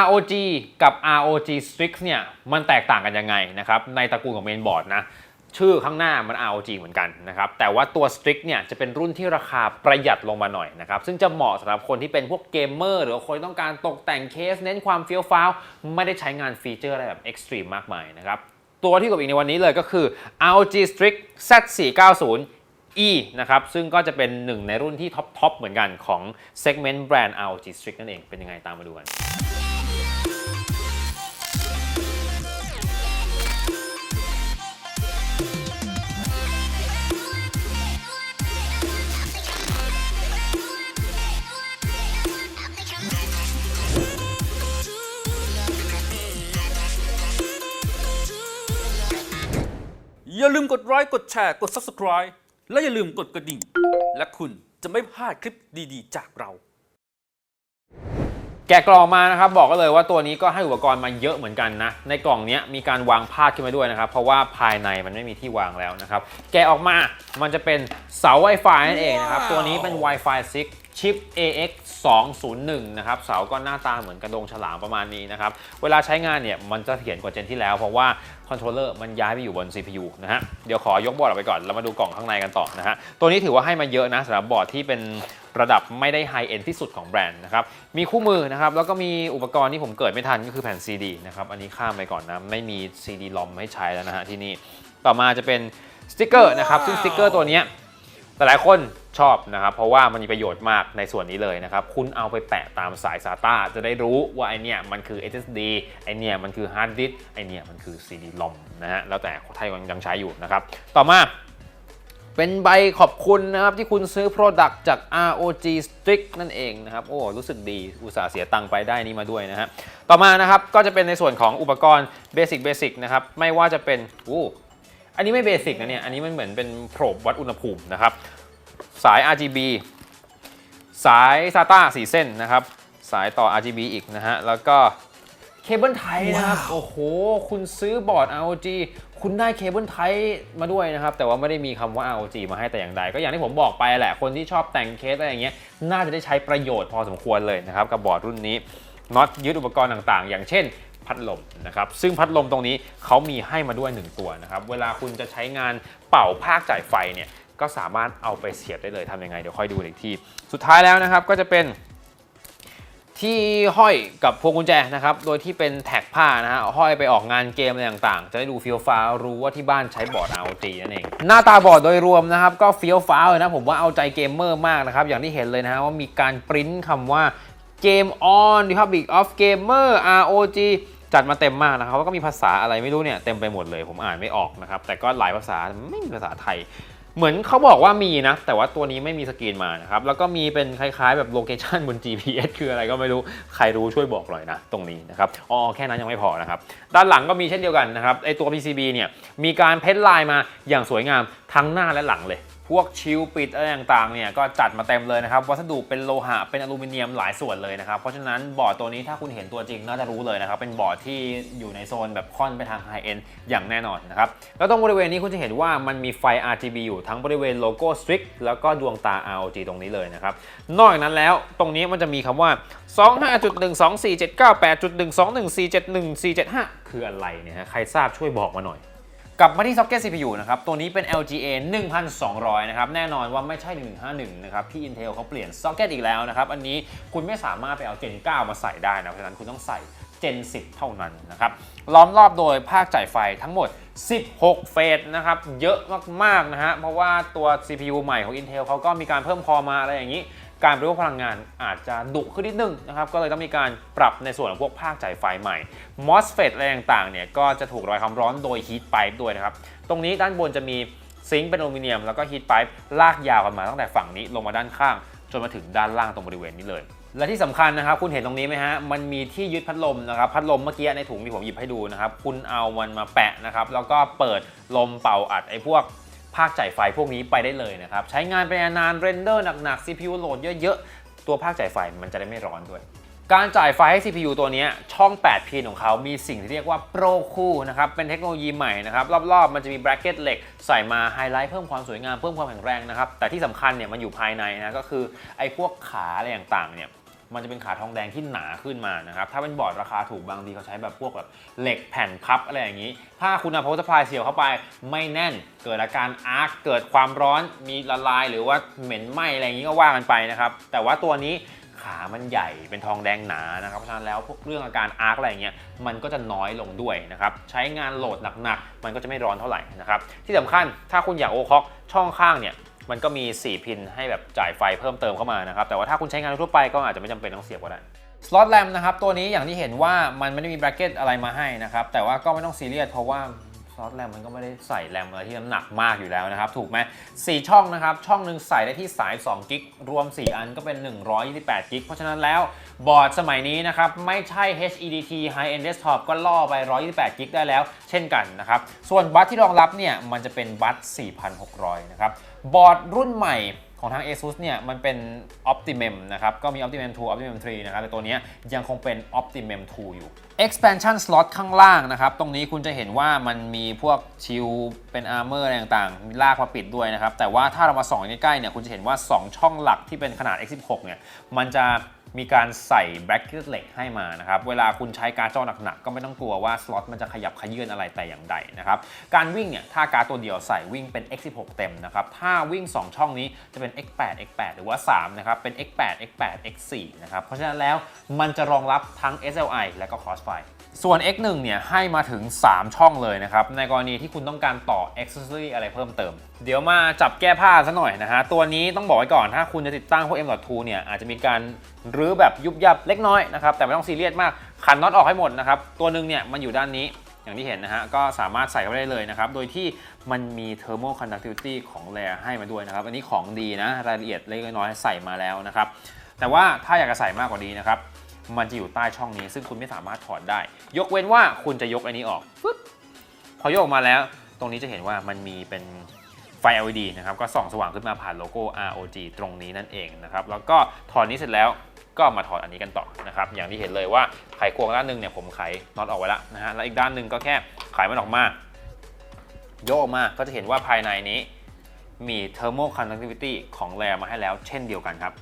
ROG กับ ROG Strix เนี่ยมันแตกต่างกันยังไงนะครับในตระกูลของเมนบอร์ดนะชื่อข้างหน้ามัน ROG เหมือนกันนะครับแต่ว่าตัว Strix เนี่ยจะเป็นรุ่นที่ราคาประหยัดลงมาหน่อยนะครับซึ่งจะเหมาะสำหรับคนที่เป็นพวกเกมเมอร์หรือคนที่ต้องการตกแต่งเคส เน้นความเฟี้ยวฟ้าวไม่ได้ใช้งานฟีเจอร์อะไรแบบเอ็กซ์ตรีมมากมายนะครับตัวที่กับอีกในวันนี้เลยก็คือ ROG Strix Z490 E นะครับซึ่งก็จะเป็นหนึ่งในรุ่นที่ท็อปทอปเหมือนกันของ segment แบรนด์ ROG Strix นั่นเองเป็นยังไงตามมาดูกัน อย่าลืมกดไลค์กดแชร์กด Subscribe และอย่าลืมกดกระดิ่ง และคุณจะไม่พลาดคลิปดีๆ จากเรา แกะกล่องมานะครับบอกก็เลยว่าตัวนี้ก็ให้อุปกรณ์มาเยอะเหมือนกันนะ ในกล่องเนี้ยมีการวางพาดขึ้นมาด้วยนะครับ เพราะว่าภายในมันไม่มีที่วางแล้วนะครับ แกะออกมามันจะเป็นเสา Wi-Fi นั่นเองนะครับ ตัวนี้เป็น Wi-Fi 6 ชิป AX 201นะครับเสาก็หน้าตาเหมือนกระดงฉลามประมาณนี้นะครับ เวลาใช้งานเนี่ยมันจะเถียนกว่าเจนที่แล้ว เพราะว่าคอนโทรลเลอร์มันย้ายไปอยู่บน CPU นะฮะ เดี๋ยวขอยกบอร์ดออกไปก่อน แล้วมาดูกล่องข้างในกันต่อนะฮะ ตัวนี้ถือว่าให้มาเยอะนะสำหรับบอร์ดที่เป็นระดับไม่ได้ไฮเอ็นที่สุดของแบรนด์นะครับ มีคู่มือนะครับ แล้วก็มีอุปกรณ์ที่ผมเกิดไม่ทันก็คือแผ่น CD นะครับ อันนี้ข้ามไปก่อนนะ ไม่มี CD ลอมให้ใช้แล้วนะฮะที่นี่ ต่อมาจะเป็นสติกเกอร์นะครับ ซึ่งสติกเกอร์ตัวนี้หลายๆคน ชอบนะครับเพราะว่ามันมีประโยชน์มากในส่วนนี้เลยนะครับคุณเอาไปแปะตามสาย SATA จะได้รู้ว่าไอเนี่ยมันคือ SSD ไอเนี่ยมันคือ hard disk ไอเนี่ยมันคือ CD-ROM นะฮะแล้วแต่ถ้ายังใช้อยู่นะครับต่อมาเป็นใบขอบคุณนะครับที่คุณซื้อ Product จาก ROG Strix นั่นเองนะครับ โอ้ รู้สึกดี อุตส่าห์เสียตังค์ไปได้นี่มาด้วยนะฮะ ต่อมานะครับ ก็จะเป็นในส่วนของอุปกรณ์ Basic Basic นะครับ ไม่ว่าจะเป็นอู้อันนี้ไม่เบสิกนะเนี่ย อันนี้มันเหมือนเป็นโปรบวัดอุณหภูมินะครับ สาย RGB สาย SATA 4 เส้นนะครับ สายต่อ RGB อีกนะฮะ แล้วก็เคเบิลไทยนะครับ โอ้โห คุณซื้อบอร์ด ROG คุณได้เคเบิลไทยมาด้วยนะครับ แต่ว่าไม่ได้มีคำว่า ROG มาให้แต่อย่างใด ก็อย่างที่ผมบอกไปแหละ คนที่ชอบแต่งเคสอะไรอย่างเงี้ย น่าจะได้ใช้ประโยชน์พอสมควรเลยนะครับ กับบอร์ดรุ่นนี้น็อตยึดอุปกรณ์ต่างๆ อย่างเช่นพัดลมนะครับ ซึ่งพัดลมตรงนี้เขามีให้มาด้วย 1 ตัวนะครับ เวลาคุณจะใช้งานเป่าภาคจ่ายไฟเนี่ย ก็สามารถเอาไปเสียบได้เลยทำยังไงเดี๋ยวค่อยดูอีกที สุดท้ายแล้วนะครับก็จะเป็นที่ห้อยกับพวงกุญแจนะครับ โดยที่เป็นแท็กผ้านะฮะ ห้อยไปออกงานเกมอะไรต่างๆ จะได้ดูเฟี้ยวฟ้ารู้ว่าที่บ้านใช้บอร์ด ROG นั่นเอง หน้าตาบอร์ดโดยรวมนะครับ ก็เฟี้ยวฟ้าเลยนะ ผมว่าเอาใจเกมเมอร์มากนะครับ อย่างที่เห็นเลยนะฮะว่ามีการปริ้นคำว่า Game on Republic of Gamer ROG จัดมาเต็มมากนะครับแล้วก็มีภาษาอะไรไม่รู้เนี่ยเต็มไปหมดเลย ผมอ่านไม่ออกนะครับ แต่ก็หลายภาษาไม่มีภาษาไทย เหมือนเขาบอกว่ามีนะ แต่ว่าตัวนี้ไม่มีสกรีนมานะครับ แล้วก็มีเป็นคล้ายๆ แบบโลเคชันบน GPS คืออะไรก็ไม่รู้ ใครรู้ช่วยบอกหน่อยนะ ตรงนี้นะครับ อ๋อ แค่นั้นยังไม่พอนะครับ ด้านหลังก็มีเช่นเดียวกันนะครับ ไอตัว PCB เนี่ย มีการเพ้นลายมาอย่างสวยงามทั้งหน้าและหลังเลย พวกชิลปิดอะไรต่างๆเนี่ยก็จัดมาเต็มเลยนะครับวัสดุเป็นโลหะเป็นอลูมิเนียมหลายส่วนเลยนะครับเพราะฉะนั้นบอร์ดตัวนี้ถ้าคุณเห็นตัวจริงน่าจะรู้เลยนะครับเป็นบอร์ดที่อยู่ในโซนแบบค่อนไปทางไฮเอ็นอย่างแน่นอนนะครับแล้วตรงบริเวณนี้คุณจะเห็นว่ามันมีไฟ RGB อยู่ทั้งบริเวณโลโก้ Strix แล้วก็ดวงตา ROG ตรงนี้เลยนะครับนอกจากนั้นแล้วตรงนี้มันจะมีคำว่า 25.12479.121471475 คืออะไรเนี่ยฮะใครทราบช่วยบอกมาหน่อย กลับมาที่ซ็อกเก็ต CPU นะครับ ตัวนี้เป็น LGA 1200 นะครับ แน่นอนว่าไม่ใช่ 1151 นะครับ ที่ Intel เขาเปลี่ยนซ็อกเก็ตอีกแล้วนะครับ อันนี้คุณไม่สามารถไปเอา Gen 9 มาใส่ได้นะ เพราะฉะนั้นคุณต้องใส่ Gen 10 เท่านั้นนะครับ ล้อมรอบโดยภาคจ่ายไฟทั้งหมด 16 เฟสนะครับ เยอะมากๆนะฮะ เพราะว่าตัว CPU ใหม่ของ Intel เขาก็มีการเพิ่มคอมาอะไรอย่างนี้ การบริโภคพลังงานอาจจะดุขึ้นนิดนึงนะครับก็เลยต้องมีการปรับในส่วนของพวกภาคจ่ายไฟใหม่ MOSFET อะไรต่างๆเนี่ยก็จะถูกระบายความร้อนโดย heat pipe ด้วยนะครับตรงนี้ด้านบนจะมีซิงค์เป็นอลูมิเนียมแล้วก็ heat pipe ลากยาวกันมาตั้งแต่ฝั่งนี้ลงมาด้านข้าง จนมาถึงด้านล่างตรงบริเวณนี้เลยและที่สำคัญนะครับคุณเห็นตรงนี้ไหมฮะมันมีที่ยึดพัดลมนะครับพัดลมเมื่อกี้ในถุงที่ผมหยิบให้ดูนะครับคุณเอามันมาแปะนะครับแล้วก็เปิดลมเป่าอัดไอ้พวก ภาคจ่ายไฟพวกนี้ไปได้เลยนะครับ ใช้งานไปนานเรนเดอร์หนักๆ CPU โหลดเยอะๆ ตัวภาคจ่ายไฟมันจะได้ไม่ร้อนด้วย การจ่ายไฟให้ CPU ตัวนี้ช่อง 8 พินของเขามีสิ่งที่เรียกว่า Pro Cool นะครับ เป็นเทคโนโลยีใหม่นะครับ รอบๆ มันจะมีแบร c เก็ตเหล็กใส่มาไฮไลท์เพิ่มความสวยงามเพิ่มความแข็งแรงนะครับ แต่ที่สำคัญเนี่ยมันอยู่ภายในนะก็คือไอ้พวกขาอะไรต่างๆเนี่ย มันจะเป็นขาทองแดงที่หนาขึ้นมานะครับ ถ้าเป็นบอร์ดราคาถูกบางทีเขาใช้แบบพวกแบบเหล็กแผ่นพับอะไรอย่างนี้ ถ้าคุณเอา power supply เสียบเข้าไปไม่แน่น เกิดอาการอาร์คเกิดความร้อนมีละลายหรือว่าเหม็นไหมอะไรอย่างนี้ก็ว่ากันไปนะครับ แต่ว่าตัวนี้ขามันใหญ่เป็นทองแดงหนานะครับ เพราะฉะนั้นแล้วพวกเรื่องอาการอาร์คอะไรอย่างเงี้ยมันก็จะน้อยลงด้วยนะครับ ใช้งานโหลดหนักๆ มันก็จะไม่ร้อนเท่าไหร่นะครับ ที่สำคัญถ้าคุณอยากโอคอกช่องข้างเนี่ย มันก็มี 4 พินให้แบบจ่ายไฟเพิ่มเติมเข้ามานะครับ แต่ว่าถ้าคุณใช้งานทั่วไปก็อาจจะไม่จำเป็นต้องเสียบก็ได้สล็อตแรมนะครับตัวนี้อย่างที่เห็นว่ามันไม่ได้มีแบรกเก็ตอะไรมาให้นะครับแต่ว่าก็ไม่ต้องซีเรียสเพราะว่า สล็อตแรมมันก็ไม่ได้ใส่แรมอะไรที่น้ำหนักมากอยู่แล้วนะครับ ถูกไหมสี่ช่องนะครับ ช่องหนึ่งใส่ได้ที่สาย2กิกรวม 4 อันก็เป็น 128กิกเพราะฉะนั้นแล้วบอร์ดสมัยนี้นะครับ ไม่ใช่ HEDT High End Desktop ก็ล่อไป 128กิกได้แล้ว เช่นกันนะครับ ส่วนบัสที่รองรับเนี่ยมันจะเป็นบัส4,600 นะครับ บอร์ดรุ่นใหม่ ของทาง ASUS เนี่ยมันเป็น Optimum นะครับก็มี Optimum 2 Optimum 3นะครับแต่ตัวนี้ยังคงเป็น Optimum 2 อยู่ Expansion slot ข้างล่างนะครับ ตรงนี้คุณจะเห็นว่ามันมีพวกชิลเป็น armor อะไรต่างๆมีลากมาปิดด้วยนะครับ แต่ว่าถ้าเรามาส่องใกล้ๆเนี่ยคุณจะเห็นว่า 2 ช่องหลักที่เป็นขนาด X16 เนี่ยมันจะ มีการใส่ bracket เหล็กให้มานะครับ เวลาคุณใช้การ์ดจอหนักๆ ก็ไม่ต้องกลัวว่าสล็อตมันจะขยับขยื่นอะไรแต่อย่างใดนะครับ การวิ่งเนี่ย ถ้าการ์ดตัวเดียวใส่วิ่งเป็น X16 เต็มนะครับ ถ้าวิ่ง 2 ช่องนี้จะเป็น X8 X8 หรือว่า 3 นะครับ เป็น X8 X8 X4 นะครับ เพราะฉะนั้นแล้วมันจะรองรับทั้ง SLI และก็ Crossfire ส่วน X1 เนี่ยให้มาถึง 3 ช่องเลยนะครับ ในกรณีที่คุณต้องการต่อ accessory อะไรเพิ่มเติม เดี๋ยวมาจับแก้ผ้าซะหน่อยนะฮะ ตัวนี้ต้องบอกไว้ก่อน ถ้าคุณจะติดตั้งพวก M.2 เนี่ย อาจจะมีการรื้อแบบยุบยับเล็กน้อยนะครับ แต่ไม่ต้องซีเรียสมาก ขันน็อตออกให้หมดนะครับ ตัวหนึ่งเนี่ยมันอยู่ด้านนี้ อย่างที่เห็นนะฮะ ก็สามารถใส่เข้าไปได้เลยนะครับ โดยที่มันมี thermal conductivity ของแรให้มาด้วยนะครับ อันนี้ของดีนะ รายละเอียดเล็กน้อยใส่มาแล้วนะครับ แต่ว่าถ้าอยากจะใส่มากกว่านี้นะครับ มันจะอยู่ใต้ช่องนี้ ซึ่งคุณไม่สามารถถอดได้ ยกเว้นว่าคุณจะยกอันนี้ออกปึ๊บพอยกออกมาแล้ว ตรงนี้จะเห็นว่ามันมีเป็นไฟ LED นะครับ ก็ส่องสว่างขึ้นมาผ่านโลโก้ ROG ตรงนี้นั่นเองนะครับ แล้วก็ถอดนี้เสร็จแล้วก็มาถอดอันนี้กันต่อนะครับ อย่างที่เห็นเลยว่าไขควงด้านหนึงเนี่ยผมไขน็อตออกไว้แล้วนะฮะ แล้วอีกด้านหนึ่งก็แค่ไขมันออกมา โยกออกมา ก็จะเห็นว่าภายในนี้มี thermal conductivity ของแรมาให้แล้วเช่นเดียวกันครับ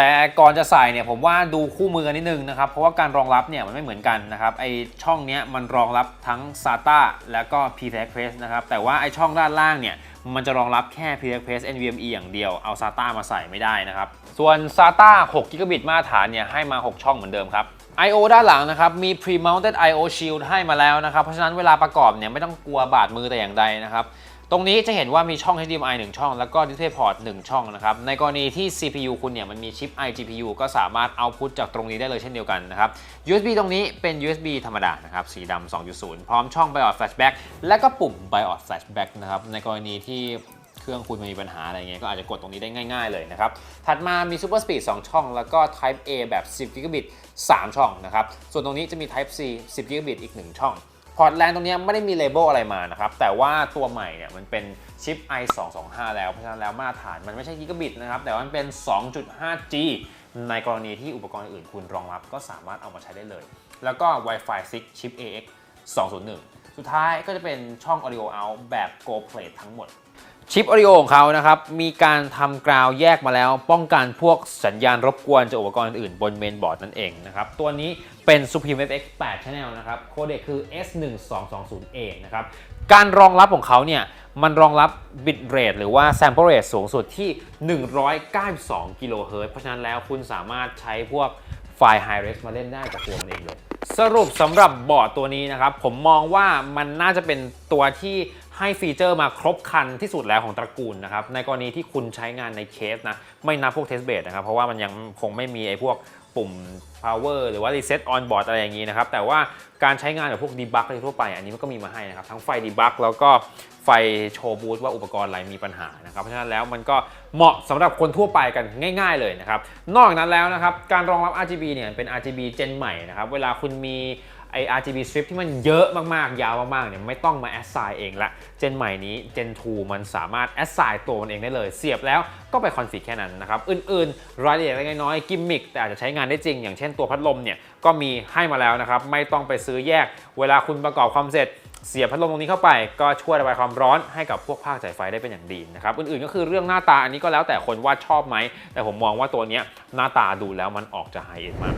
แต่ก่อนจะใส่เนี่ยผมว่าดูคู่มือกันนิดนึงนะครับ เพราะว่าการรองรับเนี่ยมันไม่เหมือนกันนะครับไอช่องเนี้ยมันรองรับทั้ง SATA แล้วก็ PCI Express นะครับแต่ว่าไอช่องด้านล่างเนี่ยมันจะรองรับแค่ PCI Express NVMe อย่างเดียวเอา SATA มาใส่ไม่ได้นะครับส่วน SATA 6 g b มาตรฐานเนี่ยให้มา 6 ช่องเหมือนเดิมครับ I/O ด้านหลังนะครับมี pre-mounted I/O shield ให้มาแล้วนะครับเพราะฉะนั้นเวลาประกอบเนี่ยไม่ต้องกลัวบาดมือแต่อย่างใดนะครับ ตรงนี้จะเห็นว่ามีช่อง HDMI 1 ช่อง แล้วก็ DisplayPort 1 ช่องนะครับ ในกรณีที่ CPU คุณเนี่ยมันมีชิป iGPU ก็สามารถเอาพุทจากตรงนี้ได้เลยเช่นเดียวกันนะครับ USB ตรงนี้เป็น USB ธรรมดานะครับ สีดำ 2.0 พร้อมช่อง BIOS Flashback และก็ปุ่ม BIOS Flashback นะครับ ในกรณีที่เครื่องคุณมีปัญหาอะไรเงี้ยก็อาจจะกดตรงนี้ได้ง่าย ๆเลยนะครับ ถัดมามี Super Speed 2 ช่อง แล้วก็ Type A แบบ 10 GB 3 ช่องนะครับ ส่วนตรงนี้จะมี Type C 10 GB อีก 1 ช่อง พอร์ตแลนตรงนี้ไม่ได้มีเลเบลอะไรมานะครับ แต่ว่าตัวใหม่เนี่ยมันเป็นชิป i 2 2 5แล้ว เพราะฉะนั้นแล้วมาตรฐานมันไม่ใช่กิกะบิตนะครับ แต่มันเป็น 2.5G ในกรณีที่อุปกรณ์อื่นคุณรองรับก็สามารถเอามาใช้ได้เลย แล้วก็ Wi-Fi 6 ชิป AX 201 สุดท้ายก็จะเป็นช่อง Audio Out แบบ Go Play ทั้งหมด ชิปออดิโอของเขานะครับ มีการทำกราวแยกมาแล้ว ป้องกันพวกสัญญาณรบกวนจากอุปกรณ์อื่นบนเมนบอร์ดนั่นเองนะครับ ตัวนี้เป็น Supreme FX 8 Channel นะครับ โคเดกคือ S1220A นะครับ การรองรับของเขาเนี่ย มันรองรับ bit rate หรือว่า sample rate สูงสุดที่ 192กิโลเฮิรตซ์เพราะฉะนั้นแล้วคุณสามารถใช้พวกไฟล์ high res มาเล่นได้จากตัวมันเองเลย สรุปสำหรับบอร์ดตัวนี้นะครับ ผมมองว่ามันน่าจะเป็นตัวที่ ให้ฟีเจอร์มาครบคันที่สุดแล้วของตระกูลนะครับ ในกรณีที่คุณใช้งานในเคสนะ ไม่นับพวกเทสเบดนะครับ เพราะว่ามันยังคงไม่มีไอ้พวกปุ่ม power หรือว่า reset on board อะไรอย่างนี้นะครับ แต่ว่าการใช้งานกับพวก debug อะไรทั่วไป อันนี้มันก็มีมาให้นะครับ ทั้งไฟ debug แล้วก็ไฟโชว์บูตว่าอุปกรณ์อะไรมีปัญหานะครับ เพราะฉะนั้นแล้วมันก็เหมาะสำหรับคนทั่วไปกันง่าย ๆ เลยนะครับ นอกจากนั้นแล้วนะครับ การรองรับ RGB เนี่ยเป็น RGB เจนใหม่นะครับ เวลาคุณมี ไอ RGB strip ที่มันเยอะมากๆ ยาวมากๆ เนี่ยไม่ต้องมา assign เองละ เจนใหม่นี้ Gen 2 มันสามารถ assign ตัวมันเองได้เลย เสียบแล้วก็ไปคอนฟิกแค่นั้นนะครับ อื่นๆ รายละเอียดเล็กๆน้อยๆกิมมิคแต่อาจจะใช้งานได้จริง อย่างเช่นตัวพัดลมเนี่ยก็มีให้มาแล้วนะครับ ไม่ต้องไปซื้อแยก เวลาคุณประกอบความเสร็จเสียบพัดลมตรงนี้เข้าไปก็ช่วยระบายความร้อนให้กับพวกภาคจ่ายไฟได้เป็นอย่างดีนะครับ อื่นๆก็คือเรื่องหน้าตาอันนี้ก็แล้วแต่คนว่าชอบไหม แต่ผมมองว่าตัวเนี้ยหน้าตาดูแล้วมันออกจะไฮเอ็นมาก